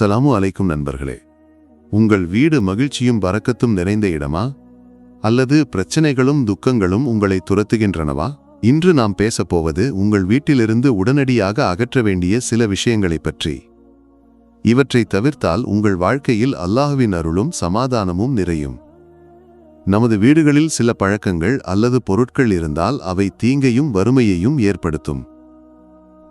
அஸ்ஸலாமு அலைக்கும் நண்பர்களே உங்கள் வீடு மகிழ்ச்சியும் பறக்கத்தும் நிறைந்த இடமா? அல்லது பிரச்சனைகளும் துக்கங்களும் உங்களை துரத்துகின்றனவா? இன்று நாம் பேசப் போவது உங்கள் வீட்டிலிருந்து உடனடியாக அகற்ற வேண்டிய சில விஷயங்களைப் பற்றி. இவற்றை தவிர்த்தால் உங்கள் வாழ்க்கையில் அல்லாஹ்வின் அருளும் சமாதானமும் நிறையும். நமது வீடுகளில் சில பழக்கங்கள் அல்லது பொருட்கள் இருந்தால் அவை தீங்கையும் வறுமையையும் ஏற்படுத்தும்.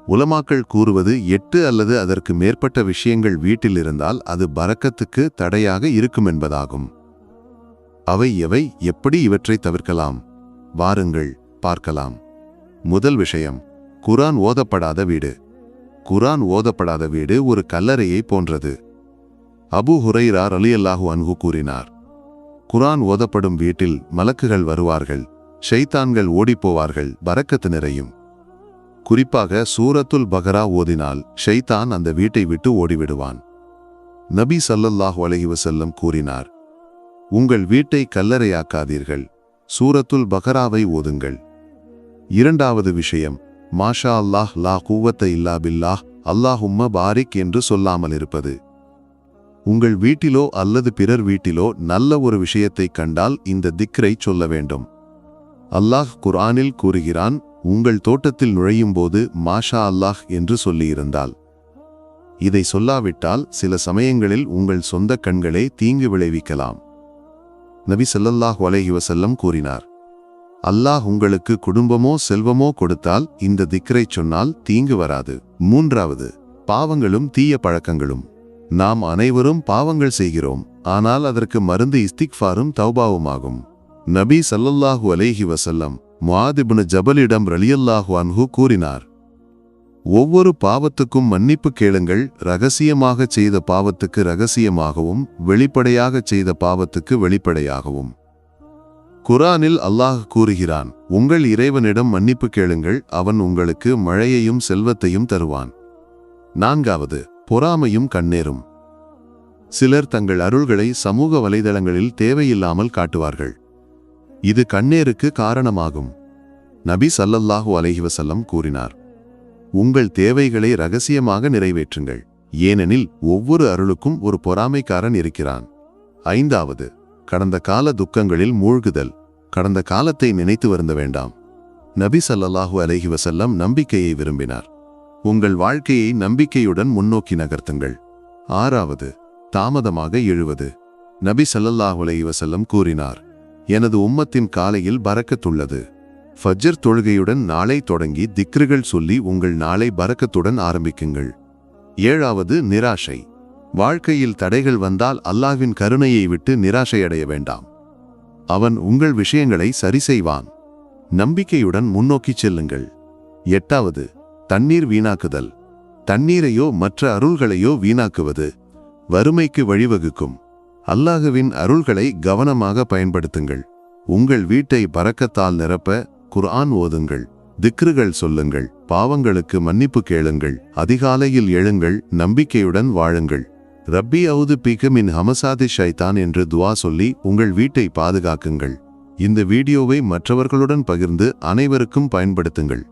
உலமாக்கள் கூறுவது எட்டு அல்லது அதற்கு மேற்பட்ட விஷயங்கள் வீட்டில் இருந்தால் அது பறக்கத்துக்கு தடையாக இருக்கும் என்பதாகும். அவை எவை? எப்படி இவற்றை தவிர்க்கலாம்? வாருங்கள் பார்க்கலாம். முதல் விஷயம் குரான் ஓதப்படாத வீடு. குரான் ஓதப்படாத வீடு ஒரு கல்லறையை போன்றது. அபு ஹுரைரா அலியல்லாஹு அன்ஹு கூறினார் குரான் ஓதப்படும் வீட்டில் மலக்குகள் வருவார்கள் ஷைத்தான்கள் ஓடிப்போவார்கள் பரக்கத்து நிறையும். குறிப்பாக சூரத்துல் பகரா ஓதினால் ஷைத்தான் அந்த வீட்டை விட்டு ஓடிவிடுவான். நபி ஸல்லல்லாஹு அலஹிவசல்லம் கூறினார் உங்கள் வீட்டை கல்லறையாக்காதீர்கள் சூரத்துல் பகராவை ஓதுங்கள். இரண்டாவது விஷயம் மாஷா அல்லாஹ் லா கூவத்த இல்லா பில்லாஹ் அல்லாஹும்ம பாரிக் என்று சொல்லாமல் இருப்பது உங்கள் வீட்டிலோ அல்லது பிறர் வீட்டிலோ நல்ல ஒரு விஷயத்தைக் கண்டால் இந்த திக்ரை சொல்ல வேண்டும். அல்லாஹ் குர்ஆனில் கூறுகிறான் உங்கள் தோட்டத்தில் நுழையும் போது மாஷா அல்லாஹ் என்று சொல்லியிருந்தால் இதை சொல்லாவிட்டால் சில சமயங்களில் உங்கள் சொந்த கண்களே தீங்கு விளைவிக்கலாம். நபி சல்லல்லாஹ் அலைஹி வசல்லம் கூறினார். அல்லாஹ் உங்களுக்கு குடும்பமோ செல்வமோ கொடுத்தால் இந்த திக்கரை சொன்னால் தீங்கு வராது. மூன்றாவது பாவங்களும் தீய பழக்கங்களும். நாம் அனைவரும் பாவங்கள் செய்கிறோம். ஆனால் அதற்கு மருந்து இஸ்திக்ஃபாரும் தௌபாவுமாகும். நபி சல்லல்லாஹு அலேஹி வசல்லம் முஆதிப்னு ஜபலிடம் ரலியல்லாஹு அன்ஹு கூறினார். ஒவ்வொரு பாவத்துக்கும் மன்னிப்பு கேளுங்கள் ரகசியமாகச் செய்த பாவத்துக்கு ரகசியமாகவும் வெளிப்படையாகச் செய்த பாவத்துக்கு வெளிப்படையாகவும். குரானில் அல்லாஹ் கூறுகிறான் உங்கள் இறைவனிடம் மன்னிப்பு கேளுங்கள் அவன் உங்களுக்கு மழையையும் செல்வத்தையும் தருவான். நான்காவது பொறாமையும் கண்ணேறும். சிலர் தங்கள் அருள்களை சமூக வலைதளங்களில் தேவையில்லாமல் காட்டுவார்கள். இது கண்ணேருக்கு காரணமாகும். நபி சல்லல்லாஹு அலஹிவசல்லம் கூறினார் உங்கள் தேவைகளை ரகசியமாக நிறைவேற்றுங்கள். ஏனெனில் ஒவ்வொரு அருளுக்கும் ஒரு பொறாமைக்காரன் இருக்கிறான். ஐந்தாவது கடந்த கால துக்கங்களில் மூழ்குதல். கடந்த காலத்தை நினைத்து வருந்த வேண்டாம். நபி சல்லல்லாஹு அலைஹி வஸல்லம் நம்பிக்கையை விரும்பினார். உங்கள் வாழ்க்கையை நம்பிக்கையுடன் முன்னோக்கி நகர்த்துங்கள். ஆறாவது தாமதமாக எழுவது. நபி சல்லல்லாஹு அலைஹி வஸல்லம் கூறினார் எனது உம்மத்தின் காலையில் பறக்கத்துள்ளது. ஃபஜ்ஜர் தொழுகையுடன் நாளை தொடங்கி திக்ருகள் சொல்லி உங்கள் நாளை பறக்கத்துடன் ஆரம்பிக்குங்கள். ஏழாவது நிராசை. வாழ்க்கையில் தடைகள் வந்தால் அல்லாஹ்வின் கருணையை விட்டு நிராசையடைய வேண்டாம். அவன் உங்கள் விஷயங்களை சரி செய்வான். நம்பிக்கையுடன் முன்னோக்கிச் செல்லுங்கள். எட்டாவது தண்ணீர் வீணாக்குதல். தண்ணீரையோ மற்ற அருள்களையோ வீணாக்குவது. வறுமைக்கு வழிவகுக்கும். அல்லாஹுவின் அருள்களை கவனமாக பயன்படுத்துங்கள். உங்கள் வீட்டை பறக்கத்தால் நிரப்ப குர்ஆன் ஓதுங்கள். திக்ருகள் சொல்லுங்கள். பாவங்களுக்கு மன்னிப்பு கேளுங்கள். அதிகாலையில் எழுங்கள். நம்பிக்கையுடன் வாழுங்கள். ரப்பி அவுது பிகமின் ஹமசாதி ஷைதான் என்று துவா சொல்லி உங்கள் வீட்டை பாதுகாக்குங்கள். இந்த வீடியோவை மற்றவர்களுடன் பகிர்ந்து அனைவருக்கும் பயன்படுத்துங்கள்.